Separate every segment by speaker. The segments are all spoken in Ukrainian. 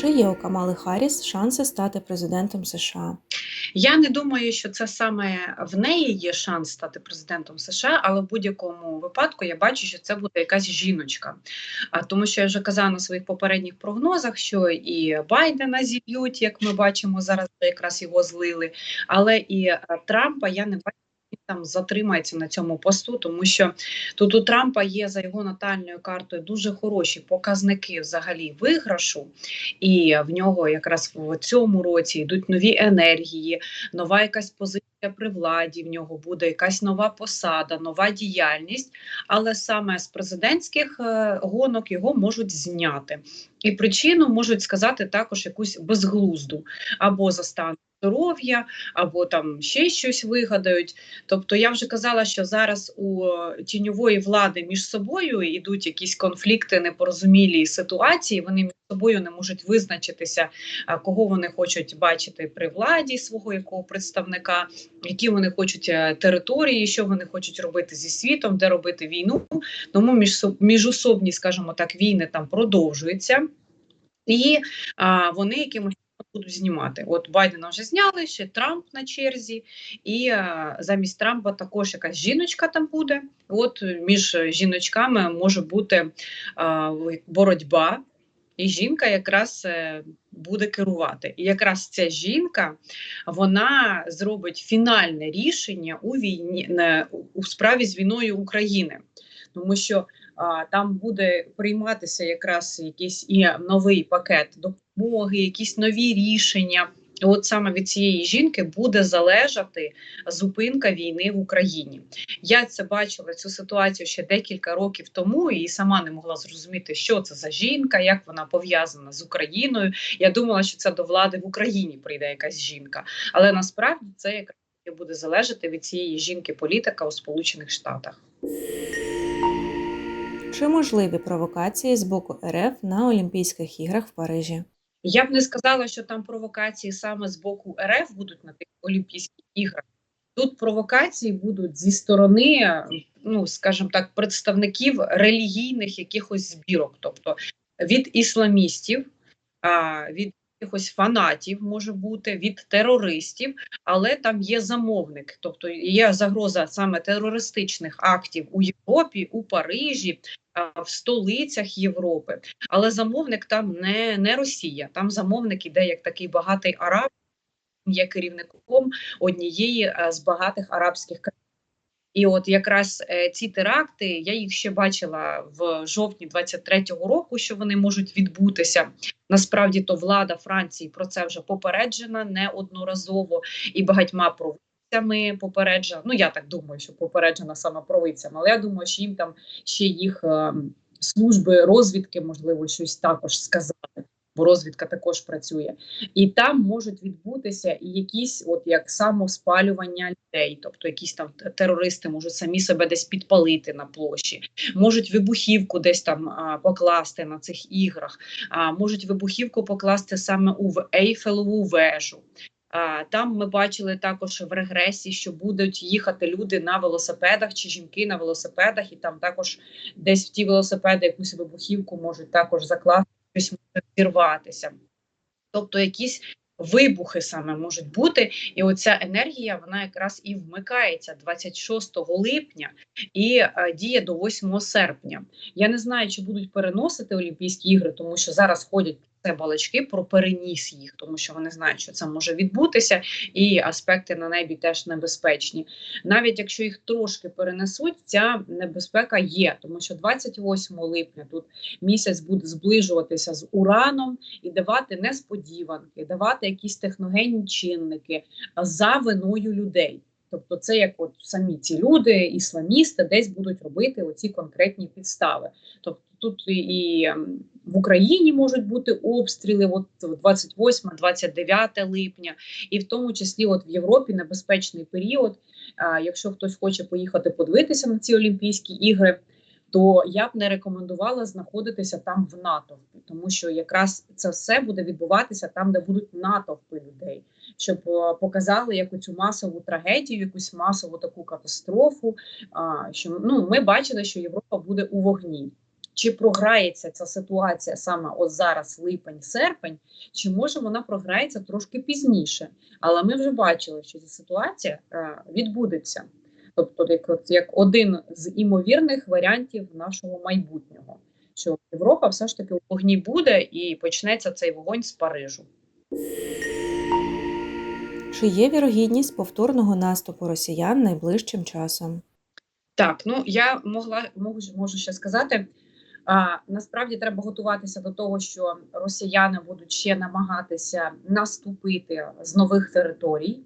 Speaker 1: Чи є у Камали Харріс шанси стати президентом США?
Speaker 2: Я не думаю, що це саме в неї є шанс стати президентом США, але в будь-якому випадку я бачу, що це буде якась жіночка. А тому, що я вже казала на своїх попередніх прогнозах, що і Байдена зіб'ють, як ми бачимо зараз, якраз його злили, але і е, Трампа я не бачу. Він Там затримається на цьому посту, тому що тут у Трампа є за його натальною картою дуже хороші показники взагалі виграшу, і в нього якраз в цьому році йдуть нові енергії, нова якась позиція при владі. В нього буде якась нова посада, нова діяльність. Але саме з президентських е, гонок його можуть зняти. І причину можуть сказати також якусь безглузду або за стан здоров'я, або там ще щось вигадають. Тобто я вже казала, що зараз у е, тіньової влади між собою йдуть якісь конфлікти, непорозумілі ситуації. Вони між собою не можуть визначитися, кого вони хочуть бачити при владі свого якого представника, які вони хочуть е, території, що вони хочуть робити зі світом, де робити війну. Тому між міжособні, скажімо так, війни там продовжуються. І а, вони якимось будуть знімати. От Байдена вже зняли, ще Трамп на черзі, і а, замість Трампа також якась жіночка там буде. От між жіночками може бути а, боротьба, і жінка якраз е, буде керувати. І якраз ця жінка вона зробить фінальне рішення у війні не, у справі з війною України, тому що там буде прийматися якраз якийсь і новий пакет допомоги, якісь нові рішення. От саме від цієї жінки буде залежати зупинка війни в Україні. Я це бачила цю ситуацію ще декілька років тому і сама не могла зрозуміти, що це за жінка, як вона пов'язана з Україною. Я думала, що це до влади в Україні прийде якась жінка, але насправді це якраз буде залежати від цієї жінки-політика у Сполучених Штатах.
Speaker 1: Чи можливі провокації з боку РФ на Олімпійських іграх в Парижі?
Speaker 2: Я б не сказала, що там провокації саме з боку РФ будуть на тих Олімпійських іграх. Тут провокації будуть зі сторони, ну скажімо так, представників релігійних якихось збірок, тобто від ісламістів, від якихось фанатів може бути від терористів, але там є замовник, тобто є загроза саме терористичних актів у Європі, у Парижі, в столицях Європи. Але замовник там не, не Росія, там замовник іде як такий багатий араб, є керівником однієї е, з багатих арабських країн. І от якраз е, ці теракти, я їх ще бачила в жовтні 23-го року, що вони можуть відбутися. Насправді то влада Франції про це вже попереджена неодноразово і багатьма провинціями попереджена. Ну я так думаю, що попереджена саме провинціями, але я думаю, що їм там ще їх е, служби розвідки можливо щось також сказали. Бо розвідка також працює, і там можуть відбутися якісь, от як самоспалювання людей, тобто якісь там терористи можуть самі себе десь підпалити на площі, можуть вибухівку десь там а, покласти на цих іграх, а можуть вибухівку покласти саме у Ейфелеву вежу. А, Там ми бачили також в регресі, що будуть їхати люди на велосипедах чи жінки на велосипедах, і там також десь в ті велосипеди якусь вибухівку можуть також закласти щось може зірватися. Тобто якісь вибухи саме можуть бути, і оця енергія вона якраз і вмикається 26 липня і е, діє до 8 серпня. Я не знаю, чи будуть переносити Олімпійські ігри, тому що зараз ходять це балачки про переніс їх, тому що вони знають, що це може відбутися, і аспекти на небі теж небезпечні. Навіть якщо їх трошки перенесуть, ця небезпека є, тому що 28 липня тут місяць буде зближуватися з ураном і давати несподіванки, давати якісь техногенні чинники за виною людей. Тобто, це як от самі ці люди, ісламісти, десь будуть робити оці конкретні підстави. Тобто тут і ем, в Україні можуть бути обстріли, от 28-29 липня, і в тому числі, от в Європі небезпечний період. А, Якщо хтось хоче поїхати подивитися на ці Олімпійські ігри, то я б не рекомендувала знаходитися там в натовпі, тому що якраз це все буде відбуватися там, де будуть натовпи людей, щоб показали яку цю масову трагедію, якусь масову таку катастрофу. А, Що ну ми бачили, що Європа буде у вогні. Чи програється ця ситуація саме от зараз, липень-серпень, чи може вона програється трошки пізніше. Але ми вже бачили, що ця ситуація е, відбудеться. Тобто, як, от- як один з імовірних варіантів нашого майбутнього, що Європа все ж таки у вогні буде і почнеться цей вогонь з Парижу.
Speaker 1: Чи є вірогідність повторного наступу росіян найближчим часом?
Speaker 2: Так, ну я могла можу, можу ще сказати. Насправді треба готуватися до того, що росіяни будуть ще намагатися наступити з нових територій.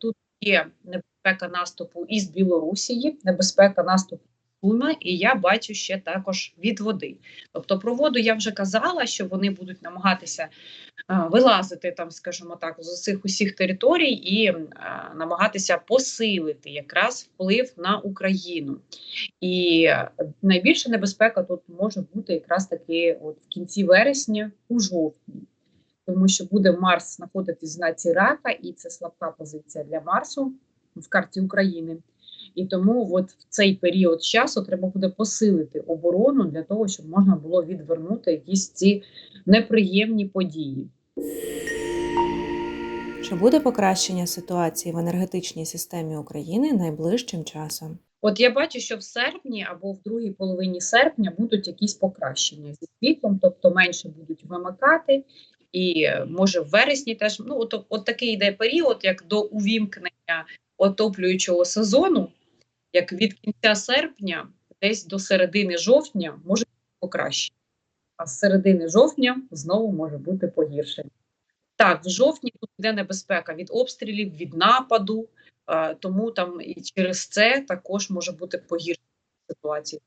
Speaker 2: Тут є небезпека наступу із Білорусії, небезпека наступу Суми, і я бачу ще також від води. Тобто про воду я вже казала, що вони будуть намагатися вилазити там, скажімо так, з усіх усіх територій і намагатися посилити якраз вплив на Україну. І найбільша небезпека тут може бути якраз таки от в кінці вересня, у жовтні, тому що буде Марс знаходитись в знаці рака, і це слабка позиція для Марсу в карті України. І тому от в цей період часу треба буде посилити оборону для того, щоб можна було відвернути якісь ці неприємні події.
Speaker 1: Чи буде покращення ситуації в енергетичній системі України найближчим часом?
Speaker 2: От я бачу, що в серпні або в другій половині серпня будуть якісь покращення зі світлом, тобто менше будуть вимикати, і е, може в вересні теж ну от, от такий йде період, як до увімкнення отоплюючого сезону, як від кінця серпня, десь до середини жовтня, може бути покращення. А з середини жовтня знову може бути погіршення. Так, в жовтні тут йде небезпека від обстрілів, від нападу, тому там і через це також може бути погіршення ситуації.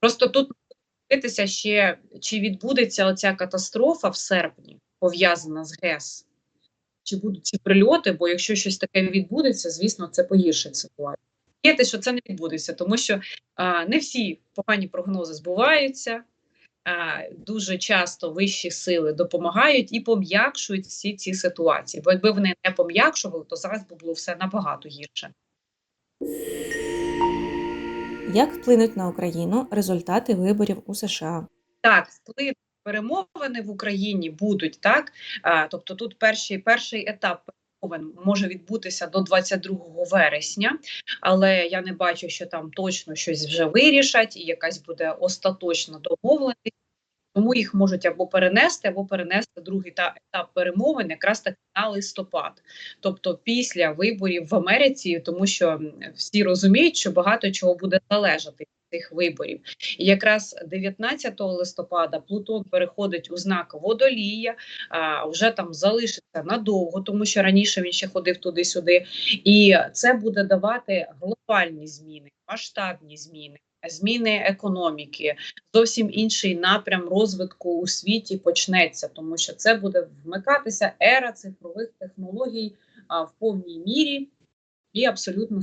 Speaker 2: Просто тут дивитися ще, чи відбудеться оця катастрофа в серпні, пов'язана з ГЕС, чи будуть ці прильоти, бо якщо щось таке відбудеться, звісно, це погіршить ситуацію. Є те, що це не відбудеться, тому що а, не всі погані прогнози збуваються. А, дуже часто вищі сили допомагають і пом'якшують всі ці ситуації. Бо якби вони не пом'якшували, то зараз би було все набагато гірше.
Speaker 1: Як вплинуть на Україну результати виборів у США?
Speaker 2: Так, вплив перемовини в Україні будуть так. Тобто, тут перший перший етап перемовин може відбутися до 22 вересня, але я не бачу, що там точно щось вже вирішать, і якась буде остаточна домовленість. Тому їх можуть або перенести, або перенести другий та етап перемовин якраз таки на листопад, тобто після виборів в Америці, тому що всі розуміють, що багато чого буде залежати цих виборів. І якраз 19 листопада Плутон переходить у знак водолія, а вже там залишиться надовго, тому що раніше він ще ходив туди-сюди, і це буде давати глобальні зміни, масштабні зміни. Зміни економіки, зовсім інший напрям розвитку у світі почнеться, тому що це буде вмикатися ера цифрових технологій а, в повній мірі і абсолютно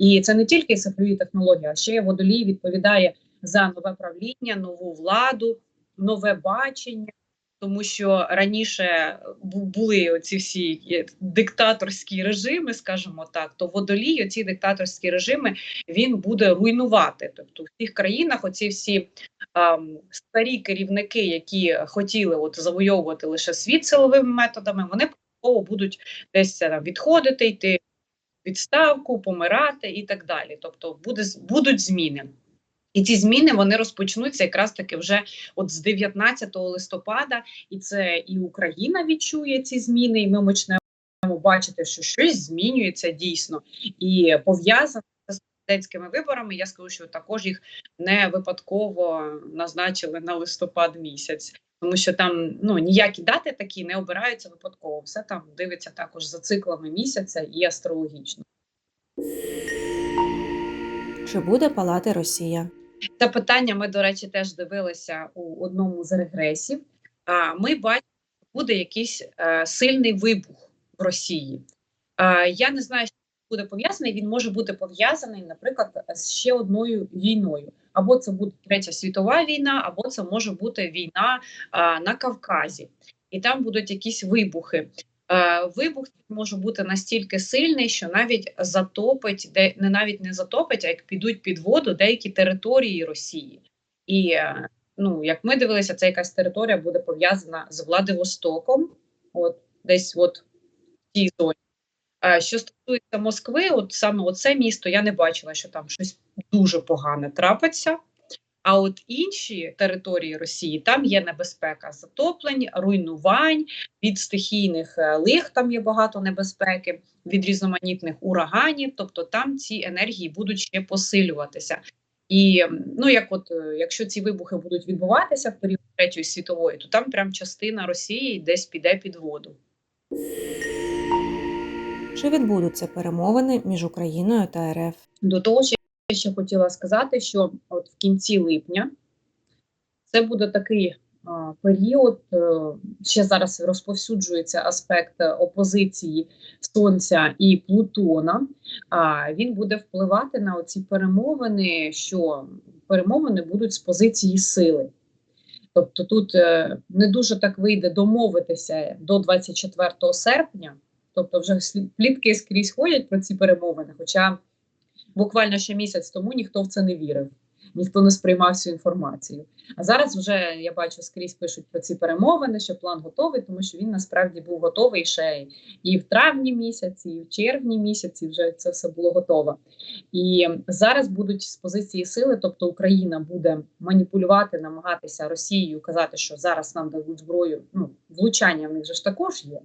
Speaker 2: і це не тільки цифрові технології, а ще водолій відповідає за нове правління, нову владу, нове бачення. Тому що раніше були оці всі диктаторські режими, скажімо так, то водолій, оці диктаторські режими, він буде руйнувати. Тобто в цих країнах оці всі ем, старі керівники, які хотіли от завойовувати лише світ силовими методами, вони будуть десь е, відходити, йти відставку, помирати і так далі. Тобто буде будуть зміни. І ці зміни вони розпочнуться якраз таки вже от з 19 листопада, і це і Україна відчує ці зміни, і ми почнемо бачити, що щось змінюється дійсно і пов'язано з президентськими виборами. Я скажу, що також їх не випадково назначили на листопад місяць, тому що там ну ніякі дати такі не обираються випадково. Все там дивиться також за циклами місяця і астрологічно.
Speaker 1: Чи буде палати Росія?
Speaker 2: Це питання ми, до речі, теж дивилися у одному з регресів. А, Ми бачимо, що буде якийсь е, сильний вибух в Росії. Я не знаю, що буде пов'язаний. Він може бути пов'язаний, наприклад, з ще одною війною. Або це буде третя світова війна, або це може бути війна а, на Кавказі, і там будуть якісь вибухи. Е, Вибух може бути настільки сильний, що навіть затопить, де не навіть не затопить, а як підуть під воду деякі території Росії. І е, ну, як ми дивилися, це якась територія буде пов'язана з Владивостоком, от десь от в цій зоні. Е, Що стосується Москви, от саме оце місто я не бачила, що там щось дуже погане трапиться. А от інші території Росії там є небезпека затоплень, руйнувань від стихійних е, лих. Там є багато небезпеки від різноманітних ураганів. Тобто там ці енергії будуть ще посилюватися. І ну як, от е, якщо ці вибухи будуть відбуватися в період третьої світової, то там прям частина Росії десь піде під воду.
Speaker 1: Чи відбудуться перемовини між Україною та РФ?
Speaker 2: До того, що я ще хотіла сказати, що от в кінці липня це буде такий а, період. е, ще зараз розповсюджується аспект опозиції Сонця і Плутона. А він буде впливати на оці перемовини, що перемовини будуть з позиції сили. Тобто тут е, не дуже так вийде домовитися до 24 серпня. Тобто, вже плітки скрізь ходять про ці перемовини. Хоча буквально ще місяць тому ніхто в це не вірив, ніхто не сприймав цю інформацію. А зараз вже я бачу скрізь пишуть про ці перемовини, що план готовий, тому що він насправді був готовий ще і в травні місяці, і в червні місяці. Вже це все було готово. І зараз будуть з позиції сили, тобто Україна буде маніпулювати, намагатися Росією казати, що зараз нам дадуть зброю. Ну влучання в них же ж також є,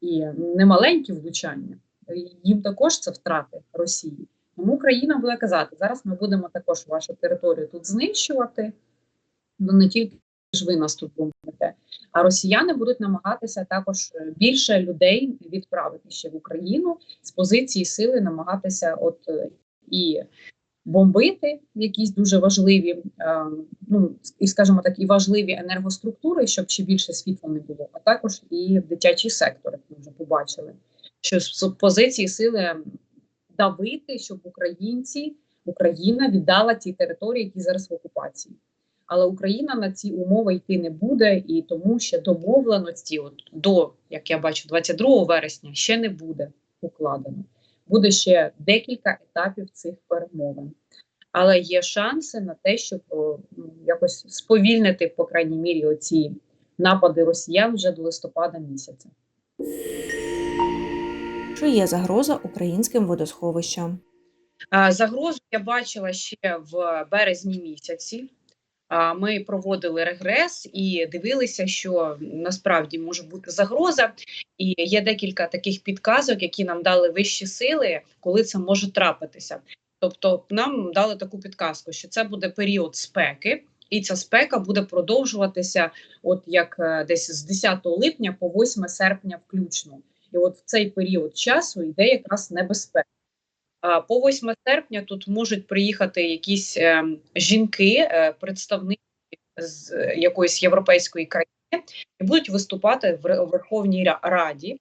Speaker 2: і немаленькі влучання. Їм також це втрати Росії. Тому Україна буде казати, зараз ми будемо також вашу територію тут знищувати, ну не тільки ж ви нас тут бомбите, а росіяни будуть намагатися також більше людей відправити ще в Україну з позиції сили, намагатися от е, і бомбити якісь дуже важливі, е, ну і скажімо так, і важливі енергоструктури, щоб ще більше світла не було, а також і дитячий сектор, як ми вже побачили, що з позиції сили давити, щоб українці, Україна віддала ті території, які зараз в окупації. Але Україна на ці умови йти не буде, і тому ще домовленості, от до як я бачу, 22 вересня ще не буде укладено. Буде ще декілька етапів цих перемовин. Але є шанси на те, щоб о, якось сповільнити, по крайній мірі, оці напади росіян вже до листопада місяця.
Speaker 1: Чи є загроза українським водосховищам?
Speaker 2: Загрозу я бачила ще в березні місяці. Ми проводили регрес і дивилися, що насправді може бути загроза, і є декілька таких підказок, які нам дали вищі сили, коли це може трапитися. Тобто, нам дали таку підказку, що це буде період спеки, і ця спека буде продовжуватися, от як е, десь з 10 липня по 8 серпня, включно. І от в цей період часу йде якраз небезпека. По 8 серпня тут можуть приїхати якісь е, жінки, е, представники з якоїсь європейської країни, і будуть виступати в Верховній Ра- Раді.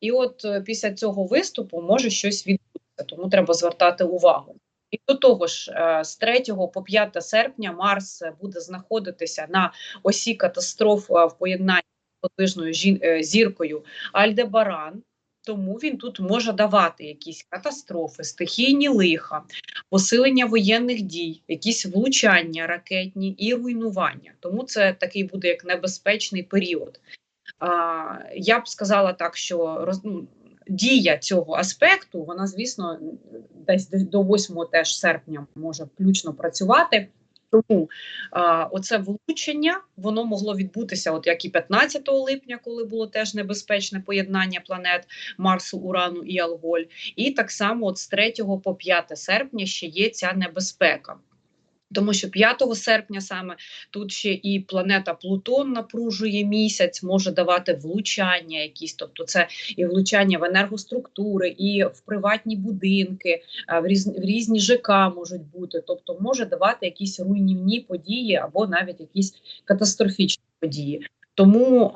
Speaker 2: І от е, після цього виступу може щось відбутися, тому треба звертати увагу. І до того ж, е, з 3 по 5 серпня Марс буде знаходитися на осі катастроф в поєднанні з подвижною зіркою Альдебаран. Тому він тут може давати якісь катастрофи, стихійні лиха, посилення воєнних дій, якісь влучання ракетні і руйнування. Тому це такий буде як небезпечний період. А, я б сказала так, що роз, ну, дія цього аспекту, вона, звісно, десь до 8 теж серпня може включно працювати. Тому а, оце влучення воно могло відбутися, от як і 15 липня, коли було теж небезпечне поєднання планет Марсу, Урану і Алголь. І так само, от з 3 по 5 серпня ще є ця небезпека. Тому що 5 серпня саме тут ще і планета Плутон напружує місяць, може давати влучання якісь, тобто це і влучання в енергоструктури, і в приватні будинки, в різні, в різні ЖК можуть бути, тобто може давати якісь руйнівні події або навіть якісь катастрофічні події. Тому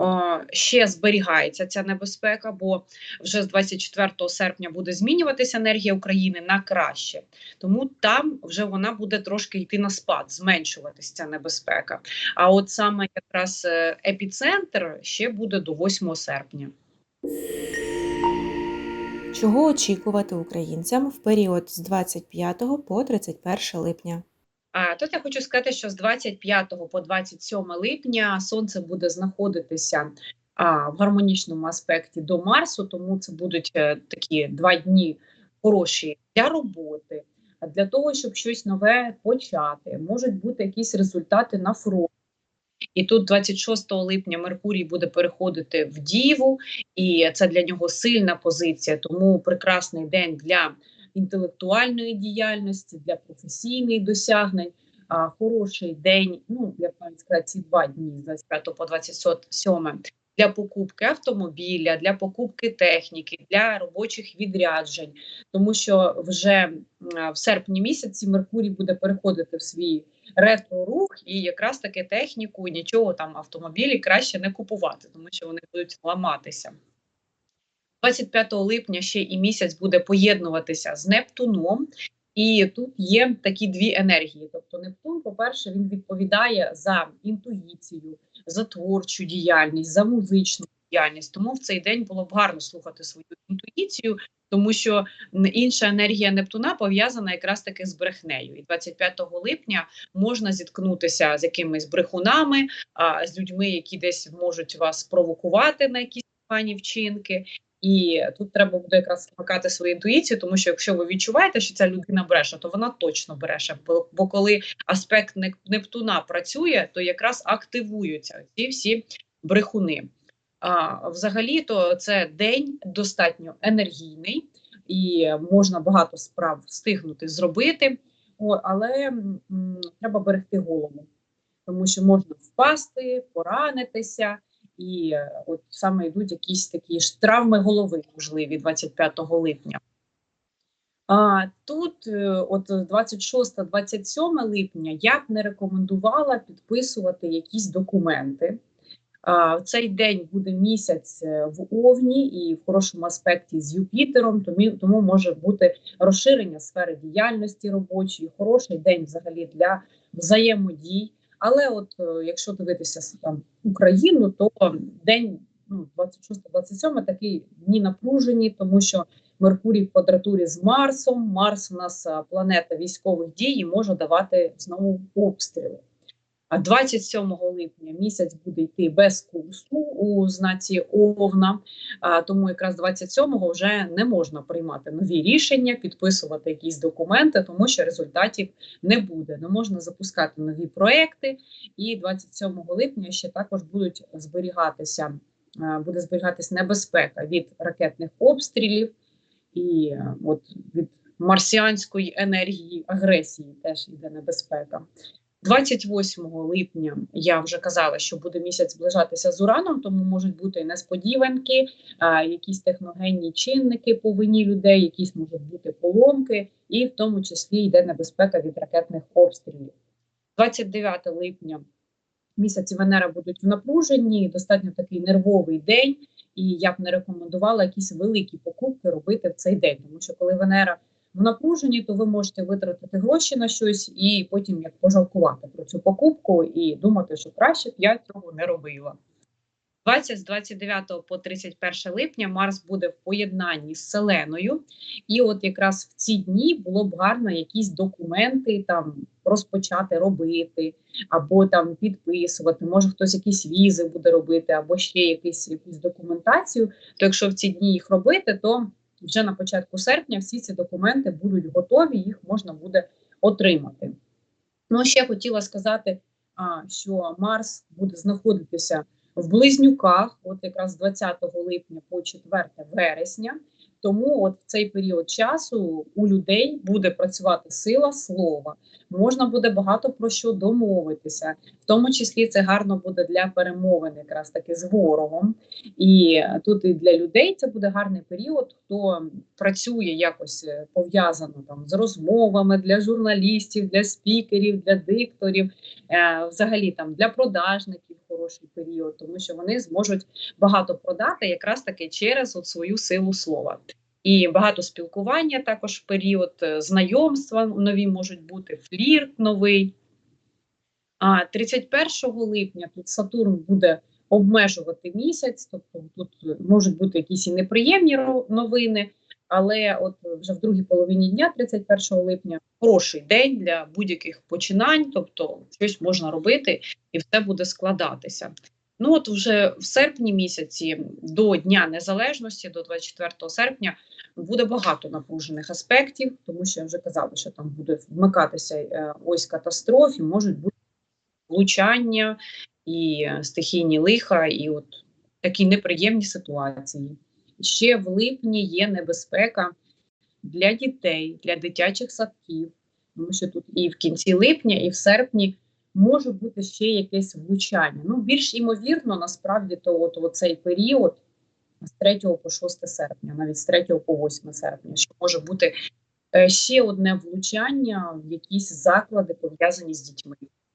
Speaker 2: ще зберігається ця небезпека, бо вже з 24 серпня буде змінюватися енергія України на краще. Тому там вже вона буде трошки йти на спад, зменшуватися ця небезпека. А от саме якраз е, епіцентр ще буде до 8 серпня.
Speaker 1: Чого очікувати українцям в період з 25 по 31 липня?
Speaker 2: Тут я хочу сказати, що з 25 по 27 липня сонце буде знаходитися в гармонічному аспекті до Марсу, тому це будуть е, такі два дні хороші для роботи, для того, щоб щось нове почати. Можуть бути якісь результати на фронті. І тут 26 липня Меркурій буде переходити в Діву, і це для нього сильна позиція, тому прекрасний день для інтелектуальної діяльності, для професійних досягнень. Хороший день, ну як навіть сказати, ці два дні з 25 по 27 для покупки автомобіля, для покупки техніки, для робочих відряджень, тому що вже в серпні місяці Меркурій буде переходити в свій ретро-рух, і якраз таки техніку, нічого там автомобілі краще не купувати, тому що вони будуть ламатися. 25 липня ще і місяць буде поєднуватися з Нептуном, і тут є такі дві енергії. Тобто, Нептун, по-перше, він відповідає за інтуїцію, за творчу діяльність, за музичну діяльність. Тому в цей день було б гарно слухати свою інтуїцію, тому що інша енергія Нептуна пов'язана якраз таки з брехнею. І 25 липня можна зіткнутися з якимись брехунами, з людьми, які десь можуть вас провокувати на якісь погані вчинки. І тут треба буде якраз спокати свою інтуїцію, тому що якщо ви відчуваєте, що ця людина бреше, то вона точно бреше. Бо, бо коли аспект Нептуна працює, то якраз активуються ці всі брехуни. А взагалі, то це день достатньо енергійний і можна багато справ встигнути зробити, О, але м, треба берегти голову, тому що можна впасти, поранитися. І е, от саме йдуть якісь такі ж травми голови, можливі 25 липня. А тут, е, от 26-27 липня, я б не рекомендувала підписувати якісь документи. В цей день буде місяць е, в Овні і в хорошому аспекті з Юпітером, тому, тому може бути розширення сфери діяльності робочої, хороший день взагалі для взаємодій. Але от е, якщо дивитися там Україну, то день ну, 26-27 такий дні напружені, тому що Меркурій в квадратурі з Марсом. Марс у нас планета військових дій і може давати знову обстріли. А 27 липня місяць буде йти без курсу у знаці Овна, тому якраз 27-го вже не можна приймати нові рішення, підписувати якісь документи, тому що результатів не буде. Не можна запускати нові проекти. І 27 липня ще також будуть зберігатися, буде зберігатись небезпека від ракетних обстрілів і от від марсіанської енергії агресії теж йде небезпека. 28 липня я вже казала, що буде місяць зближатися з ураном, тому можуть бути несподіванки, якісь техногенні чинники по вині людей, якісь можуть бути поломки, і в тому числі йде небезпека від ракетних обстрілів. 29 липня місяці Венера будуть в напруженні, достатньо такий нервовий день, і я б не рекомендувала якісь великі покупки робити в цей день, тому що коли Венера в напруженні, то ви можете витратити гроші на щось і потім як пожалкувати про цю покупку і думати, що краще б я цього не робила. 20 з 29 по 31 липня Марс буде в поєднанні з Селеною, і от якраз в ці дні було б гарно якісь документи там розпочати робити, або там підписувати. Може хтось якісь візи буде робити, або ще якісь якусь документацію. То якщо в ці дні їх робити, то вже на початку серпня всі ці документи будуть готові, їх можна буде отримати. Ну, ще хотіла сказати, що Марс буде знаходитися в близнюках, от якраз з 20 липня по 4 вересня. Тому от в цей період часу у людей буде працювати сила слова, можна буде багато про що домовитися, в тому числі це гарно буде для перемовин, якраз таки з ворогом. І тут і для людей це буде гарний період, хто працює якось е, пов'язано там з розмовами для журналістів, для спікерів, для дикторів, е, взагалі там для продажників хороший період, тому що вони зможуть багато продати якраз таки через от свою силу слова. І багато спілкування також в період е, знайомства нові можуть бути, флірт новий. А 31 липня тут Сатурн буде обмежувати місяць, тобто тут можуть бути якісь і неприємні новини, але от вже в другій половині дня, 31 липня, хороший день для будь-яких починань, тобто щось можна робити і все буде складатися. Ну от вже в серпні місяці до Дня Незалежності, до 24 серпня, буде багато напружених аспектів, тому що я вже казала, що там буде вмикатися е, ось катастроф, і можуть бути влучання і е, стихійні лиха, і от такі неприємні ситуації. Ще в липні є небезпека для дітей, для дитячих садків, тому що тут і в кінці липня, і в серпні може бути ще якесь влучання. Ну, більш імовірно, насправді, то от, цей період з 3 по 6 серпня, навіть з 3 по 8 серпня, що може бути е, ще одне влучання в якісь заклади пов'язані з дітьми.